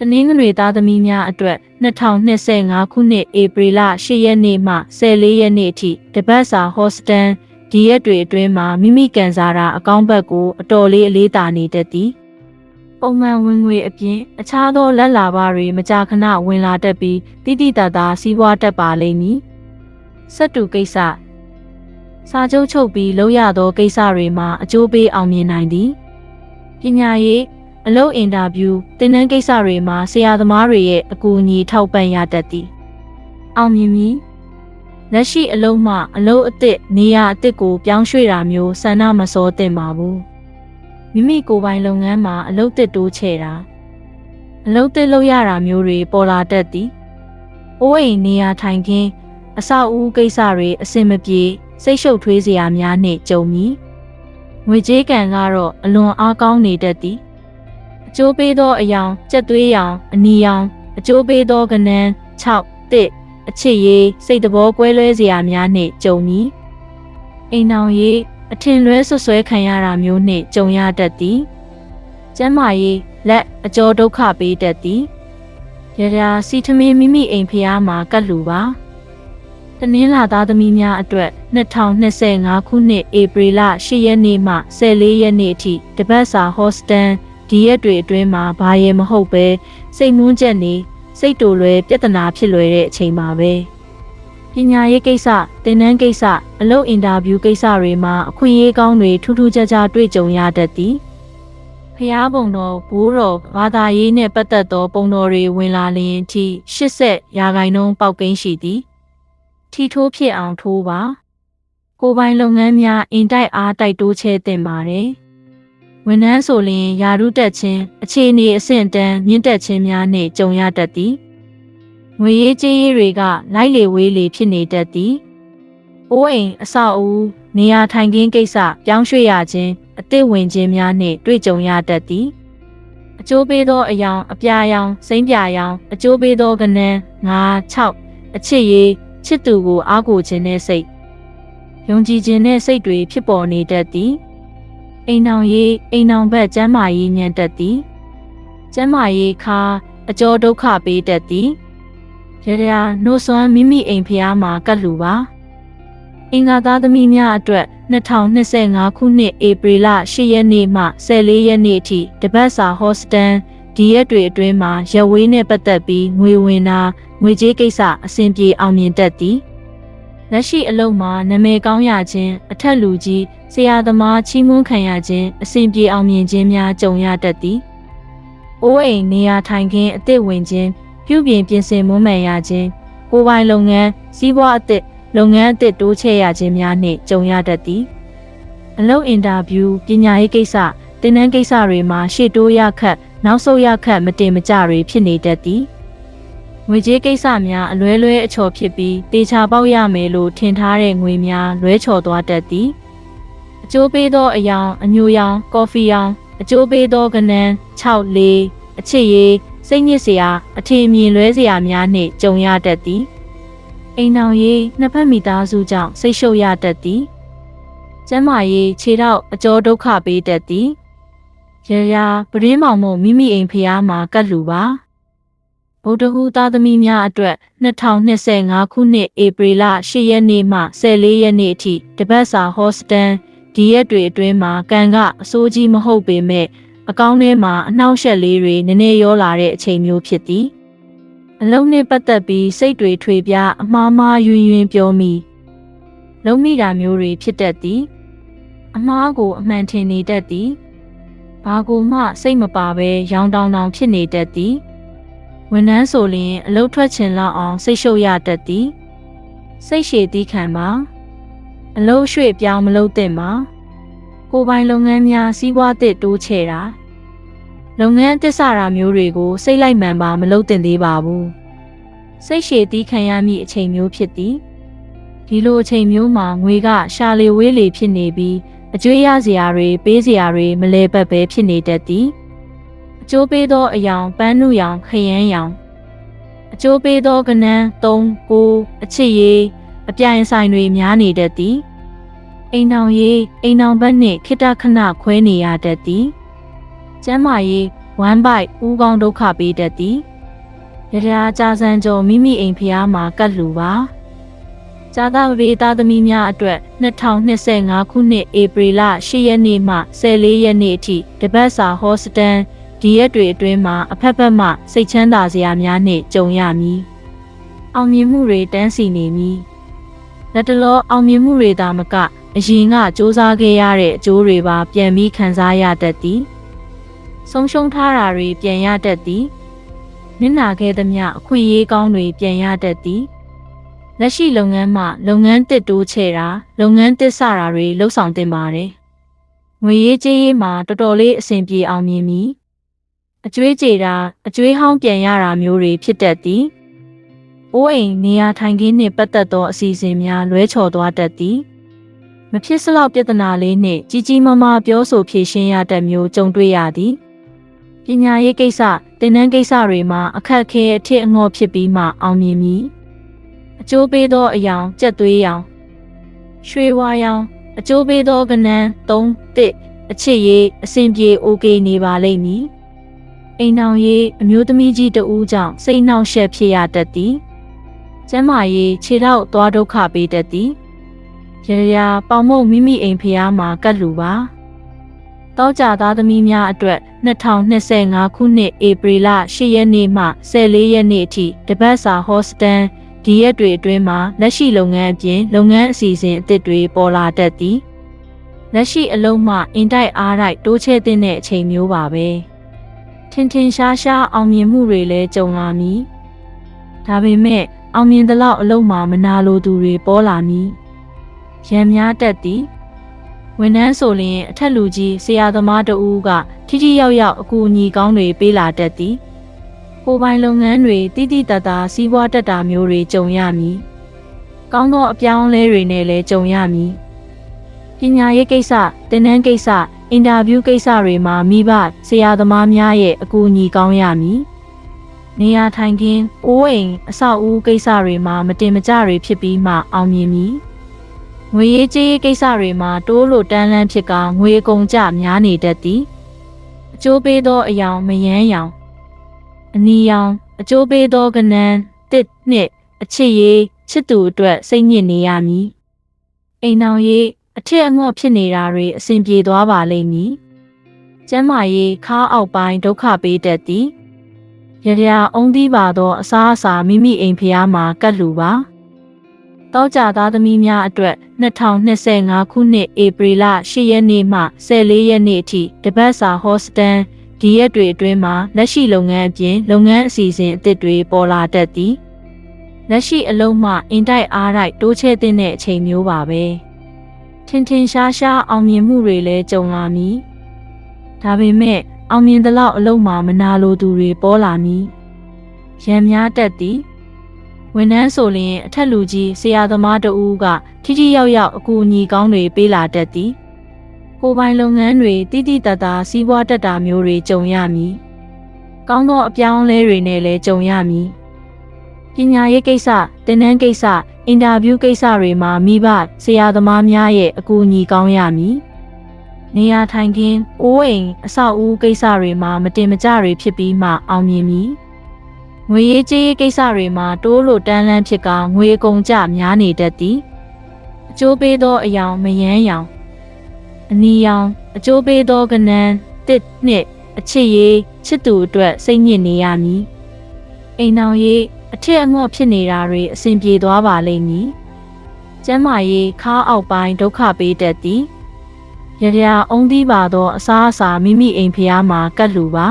တနင်္ဂနွေသားသမီးများအတွက်2025ခုနှစ်ဧပြီလ10ရက်နေ့မှ14ရက်နေ့အထိတပတ်စာဟော့စတန်ဒီရက်တွေအတွင်းမှာမိမိကန်စားတာအကောင့်ဘက်ကိုအတော်လေးအလေးတာနေတတ်သည်ပုံမှန်ဝင်ငွေအပြင်အခြားသောလက်လာပါတွေမကြာခဏဝင်လာတတ်ပြီးတိတိတတ်တာစီးပွားတတ်ပါလိမ့်မည်စက်တူကိစ္စစာချုပ်ချုပ်ပြီးလုပ်ရသောကိစ္စတွေမှာအကျိုးပေးအောင်မြင်နိုင်သည်ပညာရေး အလုပ်အင်တာဗျူးတင်နန်းကိစ္စတွေမှာဆရာသမားတွေရဲ့အကူအညီထောက်ပံ့ရတတ်သည်အောင်မြင်မည်လက်ရှိအလုပ်မှအလုပ်အသစ်နေရာအသစ်ကိုပြောင်းရွှေ့တာမျိုးဆန္ဒမစောသင့်ပါဘူးမိမိကိုယ်ပိုင်လုပ်ငန်းမှာအလုပ်သစ်တိုးချဲ့တာအလုပ်သစ်လုပ်ရတာမျိုးတွေပေါ်လာတတ်သည်အိုးအိမ်နေရာထိုင်ခင်းအဆောက်အဦကိစ္စတွေအဆင်မပြေစိတ်ရှုပ်ထွေးစရာများနှင့်ကြုံမည်ငွေကြေးကံကတော့အလွန်အားကောင်းနေတတ်သည်အ ကျိုးပေးသောအယောင်ကြက်သွေးရောင်အနီရောင်အကျိုးပေးသောကနန်း6တစ်အချစ်ရေးစိတ်တဘောကွဲလွဲစရာများနှင့်ကြုံမည်အိမ်အောင်ရေးအထင်လွဲဆွဆွဲခံရတာမျိုးနှင့်ကြုံရတတ်သည်ကျမ်းမာရေးလက်အကျော်ဒုက္ခပေးတတ်သည်ရရာစီထမင်းမိမိအိမ်ဖျားမှာကတ်လူပါတနင်္လာသားသမီးများအတွက်2025ခုနှစ်ဧပြီလ10ရက်နေ့မှ14ရက်နေ့အထိတပတ်စာဟော့စတန် ဒီရက်တွေအတွင်းမှာဘာရဲမဟုတ်ပဲစိတ်နှွန်းချက်နေစိတ်တူလွယ်ပြဿနာဖြစ်လွယ်တဲ့အချိန်မှာပဲပညာရေးကိစ္စတင်နန်းကိစ္စအလုပ်အင်တာဗျူးကိစ္စတွေမှာအခွင့်အရေးကောင်းတွေထူးထူးခြားခြားတွေ့ကြုံရတတ်သည်ဖျားပုံတော်ဘိုးတော်ဘာသာရေးနဲ့ပတ်သက်သောပုံတော်တွေဝင်လာလျင်အထိ80ရာခိုင်နှုန်းပေါက်ကိန်းရှိသည်ထီထိုးဖြစ်အောင်ထိုးပါကိုယ်ပိုင်လုပ်ငန်းများအင်တိုက်အားတိုက်တိုးချဲ့တင်ပါတယ် ဝန်ထမ်းဆိုလျင်ယာရုတက်ခြင်းအခြေအနေအဆင့်တန်းမြင့်တက်ခြင်းများနှင့်ကြုံရတတ်သည်ငွေရေးကြေးရေးတွေကလိုက်လေဝေးလေဖြစ်နေတတ်သည်အိုးအိမ်အဆောက်အဦနေရာထိုင်ခင်းကိစ္စပြောင်းရွှေ့ရခြင်းအသစ်ဝင်ခြင်းများနှင့်တွေ့ကြုံရတတ်သည်အကျိုးပေးသောအယောင်အပြာရောင်စိမ့်ပြရောင်အကျိုးပေးသောကနန်း9 6အချစ်ရေးချစ်သူကိုအားကိုခြင်းနဲ့စိတ်ယုံကြည်ခြင်းနဲ့စိတ်တွေဖြစ်ပေါ်နေတတ်သည် အိမ်အောင်ရေးအိမ်အောင်ဘက်ကျမ်းမာရေးညံတတ်သည်ကျမ်းမာရေးခါအကျော်ဒုက္ခပေးတတ်သည်ရရနှုတ်ဆွမ်းမိမိအိမ်ဖျားမှာကတ်လူပါအင်္ဂါသားသမီးများအတွက်2025ခုနှစ်ဧပြီလ10ရက်နေ့မှ14ရက်နေ့အထိတပတ်စာဟော့စတန်ဒီရက်တွေအတွင်းမှာရဝေးနဲ့ပတ်သက်ပြီးငွေဝင်တာငွေကြေးကိစ္စအဆင်ပြေအောင်မြင်တတ်သည် လက်ရှိအလုပ်မှာနာမည်ကောင်းရခြင်းအထက်လူကြီးဆရာသမားချီးမွမ်းခံရခြင်းအဆင်ပြေအောင်မြင်ခြင်းများကြုံရတတ်သည်။အိုးအိမ်နေရာထိုင်ခင်းအသစ်ဝင်ခြင်းပြုပြင်ပြင်ဆင်မွမ်းမံရခြင်းကိုယ်ပိုင်လုပ်ငန်းစီးပွားအသစ်လုပ်ငန်းအသစ်တိုးချဲ့ရခြင်းများနှင့်ကြုံရတတ်သည်။အလုပ်အင်တာဗျူးပညာရေးကိစ္စတင်နန်းကိစ္စတွေမှာရှေ့တိုးရခတ်နောက်ဆုတ်ရခတ်မတင်မကြတွေဖြစ်နေတတ်သည်။ ငွေကြေးကိစ္စများအလွဲလွဲအချော်ဖြစ်ပြီးတေချာပေါက်ရမယ်လို့ထင်ထားတဲ့ငွေများလွဲချော်သွားတတ်သည်။အကျိုးပေးသောအယောင်အညိုရောင်ကော်ဖီရောင်အကျိုးပေးသောကနန်း6လေးအချစ်ရေးစိတ်ညစ်စရာအထင်မြင်လွဲစရာများနှင့်ကြုံရတတ်သည်အိမ်အောင်ရေးနှစ်ဖက်မိသားစုကြောင့်စိတ်ရှုပ်ရတတ်သည်ကျမ်းမာရေးခြေထောက်အကျော်ဒုက္ခပေးတတ်သည်ရရာပရင်းမောင်မို့မိမိအိမ်ဖျားမှာကတ်လူပါ ဗုဒ္ဓဟူသားသမီးများအတွက်2025ခုနှစ်ဧပြီလ10ရက်နေ့မှ14ရက်နေ့အထိတပတ်စာဟော့စတန်ဒီရက်တွေအတွင်းမှာကံကအစိုးကြီးမဟုတ်ပေမဲ့အကောင်းထဲမှာအနှောက်အယှက်လေးတွေနည်းနည်းရောလာတဲ့အချိန်မျိုးဖြစ်သည်အလုံးနဲ့ပတ်သက်ပြီးစိတ်တွေထွေပြားအမှားမှားယွင်ယွင်ပြောမိလုံးမိတာမျိုးတွေဖြစ်တတ်သည်အမှားကိုအမှန်ထင်နေတတ်သည်ဘာကိုမှစိတ်မပါဘဲရောင်တောင်တောင်ဖြစ်နေတတ်သည် ဝန်ထမ်းဆိုရင်အလုတ်ထွက်ချင်လောက်အောင်စိတ်ရှုပ်ရတတ်သည်စိတ်ရှည်သီးခံပါအလုံးရွှေ့ပြောင်းမလုပ်သင့်ပါကိုယ်ပိုင်လုပ်ငန်းများစီးပွားသစ်တိုးချဲ့တာလုပ်ငန်းတစ္ဆာမျိုးတွေကိုစိတ်လိုက်မှန်ပါမလုပ်သင့်သေးပါဘူးစိတ်ရှည်သီးခံရမည့်အချိန်မျိုးဖြစ်သည်ဒီလိုအချိန်မျိုးမှာငွေကရှာလေဝေးလေဖြစ်နေပြီးအကျွေးရစရာတွေပေးစရာတွေမလဲပတ်ပဲဖြစ်နေတတ်သည် အကျိုးပေးသောအယောင်ပန်းနုရောင်ခရမ်းရောင်အကျိုးပေးသောကနန်း3 9အချစ်ရေးအပြိုင်ဆိုင်တွေများနေတတ်သည်အိမ်အောင်ရေးအိမ်အောင်ဘက်နှင့်ခိတခဏခွဲနေရတတ်သည်ကျမ်းမာရေးဝမ်းပိုက်ဦးကောင်းဒုက္ခပေးတတ်သည်ရရာကြာစံကျော်မိမိအိမ်ဖျားမှာကတ်လူပါဇာတာပရိသားသမီးများအတွက်2025ခုနှစ်ဧပြီလ10ရက်နေ့မှ14ရက်နေ့အထိတပတ်စာဟောစတန် ဒီရက်တွေအတွင်းမှာအဖက်ဖက်မှစိတ်ချမ်းသာစရာများနှင့်ကြုံရမည်အောင်မြင်မှုတွေတန်းစီနေမည်လက်တလောအောင်မြင်မှုတွေသာမကအရင်ကစ조사ခဲ့ရတဲ့အကျိုးတွေပါပြန်ပြီးခံစားရတတ်သည်ဆုံးရှုံးထားတာတွေပြန်ရတတ်သည်နစ်နာခဲ့သမျှအခွင့်အရေးကောင်းတွေပြန်ရတတ်သည်လက်ရှိလုပ်ငန်းမှာလုပ်ငန်းတစ်တိုးချဲ့တာလုပ်ငန်းတစ်ဆတာတွေလှုပ်ဆောင်တင်ပါတယ်ငွေရေးကြေးရေးမှာတော်တော်လေးအဆင်ပြေအောင်မြင်မည် အကျွေးကြေတာအကျွေးဟောင်းပြန်ရတာမျိုးတွေဖြစ်တတ်သည်။အိုးအိမ်နေရာထိုင်ခင်းနှင့်ပတ်သက်သောအစီအစဉ်များလွဲချော်သွားတတ်သည်။မဖြစ်စလောက်ပြဿနာလေးနှင့်ကြီးကြီးမားမားပြောဆိုဖြေရှင်းရတတ်မျိုးကြုံတွေ့ရသည်။ပညာရေးကိစ္စ၊သင်တန်းကိစ္စတွေမှာအခက်အခဲအထစ်အငေါ့ဖြစ်ပြီးမှအောင်မြင်မည်။အကျိုးပေးသောအရာကြက်သွေးရောင်၊ရွှေဝါရောင်အကျိုးပေးသောကဏ္ဍ3တစ်အချစ်ရေးအစဉ်ပြေ OK နေပါလိမ့်မည်။ အိမ်အောင်ရေးအမျိုးသမီးကြီးတဦးကြောင့်စိတ်နှောင့်ယှက်ဖြစ်ရတတ်သည်ကျမ်းမာရေးခြေထောက်သွားဒုက္ခပေးတတ်သည်ရရပေါင်မုံမိမိအိမ်ဖျားမှာကတ်လူပါတောကြသားသမီးများအတွက်2025ခုနှစ်ဧပြီလ10ရက်နေ့မှ14ရက်နေ့အထိတပတ်စာဟောစတန်ဒီရက်တွေအတွင်းမှာလက်ရှိလုပ်ငန်းအပြင်လုပ်ငန်းအစီအစဉ်အသစ်တွေပေါ်လာတတ်သည်လက်ရှိအလုံးမှအင်တိုက်အားတိုက်တိုးချဲ့တဲ့အချိန်မျိုးပါပဲ ထင်ထင်ရှားရှားအောင်မြင်မှုတွေလည်းကြုံလာမည်ဒါပေမဲ့အောင်မြင်သလောက်အလုံးမှမနာလိုသူတွေပေါ်လာမည်ရံများတက်သည်ဝန်ထမ်းဆိုလျင်အထက်လူကြီးဆရာသမားတဦးကထိထိရောက်ရောက်အကူအညီကောင်းတွေပေးလာတတ်သည်ကိုပိုင်လုပ်ငန်းတွေတိတိတတ်တာစီးပွားတက်တာမျိုးတွေကြုံရမည်ကောင်းသောအပြောင်းအလဲတွေနဲ့လည်းကြုံရမည်ပညာရေးကိစ္စတင်နန်းကိစ္စ အင်တာဗျူးကိစ္စတွေမှာမိဘဆရာသမားများရဲ့အကူအညီကောင်းရမည်နေရာထိုင်ခင်းအိုးအိမ်အဆောက်အဦကိစ္စတွေမှာမတင်မကျတွေဖြစ်ပြီးမှအောင်မြင်မည်ငွေရေးကြေးရေးကိစ္စတွေမှာတိုးလို့တန်းလန်းဖြစ်ကငွေအကုန်ကျများနေတတ်သည်အကျိုးပေးသောအယောင်မယမ်းရောင်အနီရောင်အကျိုးပေးသောကနန်းတစ်နှစ်အချစ်ရေးချစ်သူအတွက်စိတ်ညစ်နေရမည်အိမ်အောင်ရေး အထက်အငေါ့ဖြစ်နေတာတွေအဆင်ပြေသွားပါလိမ့်မည်ကျမ်းမာရေးခါအောက်ပိုင်းဒုက္ခပေးတတ်သည်ရရအုံးသီးပါသောအစားအစာမိမိအိမ်ဖျားမှာကတ်လူပါတောကြသားသမီးများအတွက်2025ခုနှစ်ဧပြီလ10ရက်နေ့မှ14ရက်နေ့အထိတပတ်စာဟောစတန်ဒီရက်တွေအတွင်းမှာလက်ရှိလုပ်ငန်းအပြင်လုပ်ငန်းအစီအစဉ်အသစ်တွေပေါ်လာတတ်သည်လက်ရှိအလုံးမှအင်တိုက်အားတိုက်တိုးချဲ့တဲ့အချိန်မျိုးပါပဲ ထင်ထင်ရှားရှားအောင်မြင်မှုတွေလည်းကြုံလာမည်ဒါပေမဲ့အောင်မြင်သလောက်အလုံးမှမနာလိုသူတွေပေါ်လာမည်ရံများတက်သည်ဝန်ထမ်းဆိုလျင်အထက်လူကြီးဆရာသမားတဦးကထိထိရောက်ရောက်အကူအညီကောင်းတွေပေးလာတတ်သည်ကိုပိုင်လုပ်ငန်းတွေတိတိတတ်တာစီးပွားတက်တာမျိုးတွေကြုံရမည်ကောင်းသောအပြောင်းအလဲတွေနဲ့လည်းကြုံရမည် ပညာရေးကိစ္စတင်နန်းကိစ္စအင်တာဗျူးကိစ္စတွေမှာမိဘဆရာသမားများရဲ့အကူအညီကောင်းရမည်နေရာထိုင်ခင်းအိုးအိမ်အဆောက်အဦကိစ္စတွေမှာမတင်မကျတွေဖြစ်ပြီးမှအောင်မြင်မည်ငွေရေးကြေးရေးကိစ္စတွေမှာတိုးလို့တန်းလန်းဖြစ်ကငွေအကုန်ကျများနေတတ်သည်အကျိုးပေးသောအယောင်မယမ်းရောင်အနီရောင်အကျိုးပေးသောကနန်းတစ်နှစ်အချစ်ရေးချစ်သူအတွက်စိတ်ညစ်နေရမည်အိမ်အောင်ရေး အထက်အငေါ့ဖြစ်နေတာတွေအဆင်ပြေသွားပါလိမ့်မည်ကျမ်းမာရေးခါအောက်ပိုင်းဒုက္ခပေးတတ်သည်ရရအုံးသီးပါသောအစားအစာမိမိအိမ်ဖျားမှာကတ်လူပါ